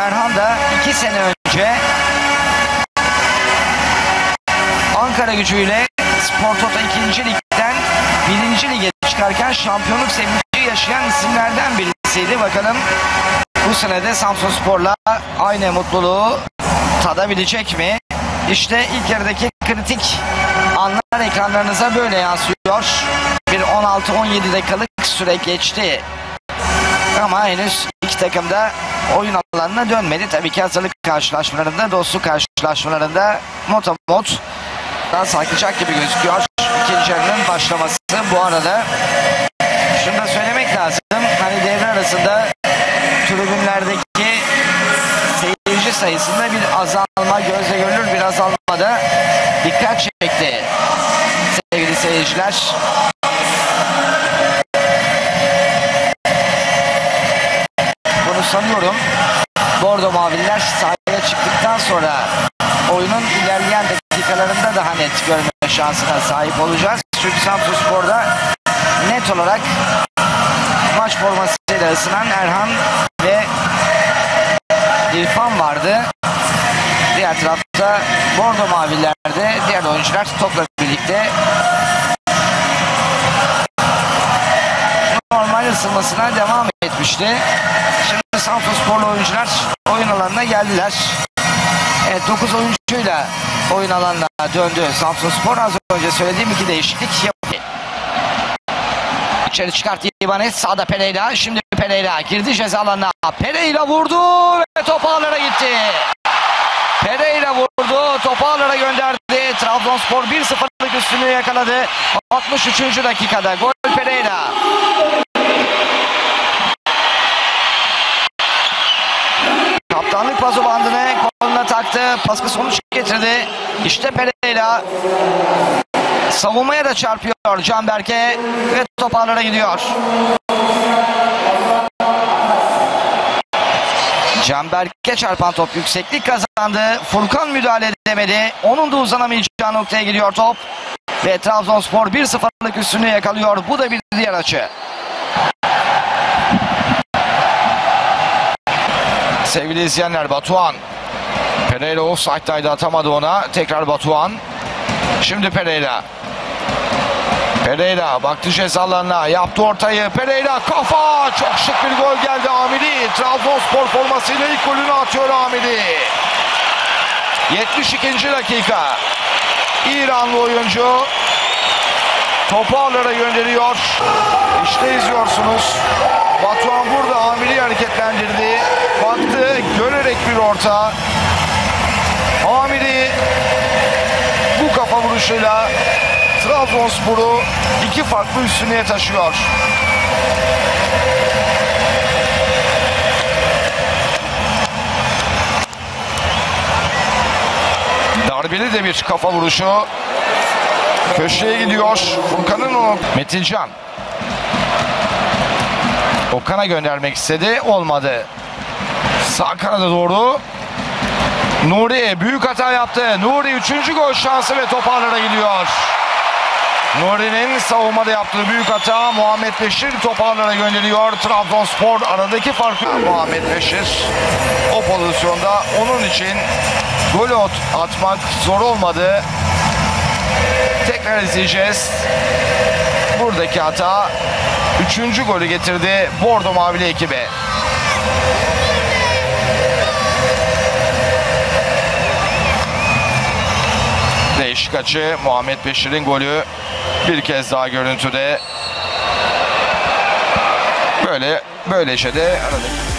Erhan da iki sene önce Ankara gücüyle Spor Toto 2. Lig'den 1. Lig'e çıkarken şampiyonluk sevinci yaşayan isimlerden birisiydi. Bakalım bu sene de Samsun Spor'la aynı mutluluğu tadabilecek mi? İşte ilk yarıdaki kritik anlar ekranlarınıza böyle yansıyor. Bir 16-17 dakikalık süre geçti. Ama henüz iki takım da oyun alanına dönmedi. Tabii ki hazırlık karşılaşmalarında, dostluk karşılaşmalarında motomot daha sarkacak gibi gözüküyor. İkinci yarının başlaması bu arada. Şunu da söylemek lazım. Hani devre arasında tribünlerdeki seyirci sayısında bir azalma, gözle görülür bir azalma da dikkat çekti. Sevgili seyirciler. Sanıyorum. Bordo Mavililer sahaya çıktıktan sonra oyunun ilerleyen dakikalarında daha net görme şansına sahip olacağız. Çünkü Samsun Spor'da net olarak maç formasıyla ısınan Erhan ve İrfan vardı. Diğer tarafta Bordo Maviller'de diğer oyuncular topla birlikte normal ısınmasına devam etmişti. Şimdi Samsun Sporlu oyuncular oyun alanına geldiler. Evet 9 oyuncuyla oyun alanına döndü Samsun Spor. Az önce söylediğim iki değişiklik yapıyor. İçeri çıkarttı İbanez. Sağda Pereira. Şimdi Pereira girdi ceza alanına. Pereira vurdu ve top ağlara gitti. Pereira vurdu. Topu ağlara gönderdi. Trabzonspor 1-0'lık üstünlüğü yakaladı. 63. dakikada gol Pereira. Kaptanlık paso bandını koluna taktı. Paskı sonuç getirdi. İşte Pereira. Savunmaya da çarpıyor Canberk'e ve top ağlara gidiyor. Canberk'e çarpan top yükseklik kazandı. Furkan müdahale edemedi. Onun da uzanamayacağı noktaya gidiyor top. Ve Trabzonspor 1-0'lık üstünlüğü yakalıyor. Bu da bir diğer açı. Sevgili izleyenler Batuhan. Pereira offside'daydı atamadı ona. Tekrar Batuhan. Şimdi Pereira. Pereira baktı cezalarına yaptı ortayı. Pereira kafa çok şık bir gol geldi Amiri. Trabzonspor formasıyla ilk golünü atıyor Amiri. 72. dakika. İranlı oyuncu topu ağlara gönderiyor. İşte izliyorsunuz. Batuhan burada Amiri hareketlendirdi. Orta. Amiri bu kafa vuruşuyla Trabzonspor'u iki farklı üstünlüğe taşıyor. Darbeli de bir kafa vuruşu. Köşeye gidiyor. Furkan'ın o Metincan. Okan'a göndermek istedi. Olmadı. Sağ kanada doğru. Nuri büyük hata yaptı. Nuri üçüncü gol şansı ve top ağlara gidiyor. Nuri'nin savunmada yaptığı büyük hata Muhammed Beşir top ağlara gönderiyor. Trabzonspor aradaki farkı Muhammed Beşir o pozisyonda onun için gol atmak zor olmadı. Tekrar izleyeceğiz. Buradaki hata üçüncü golü getirdi Bordo Mavili ekibe. Değişik açı Muhammed Beşir'in golü bir kez daha görüntüde. Böyle böylece de aradık.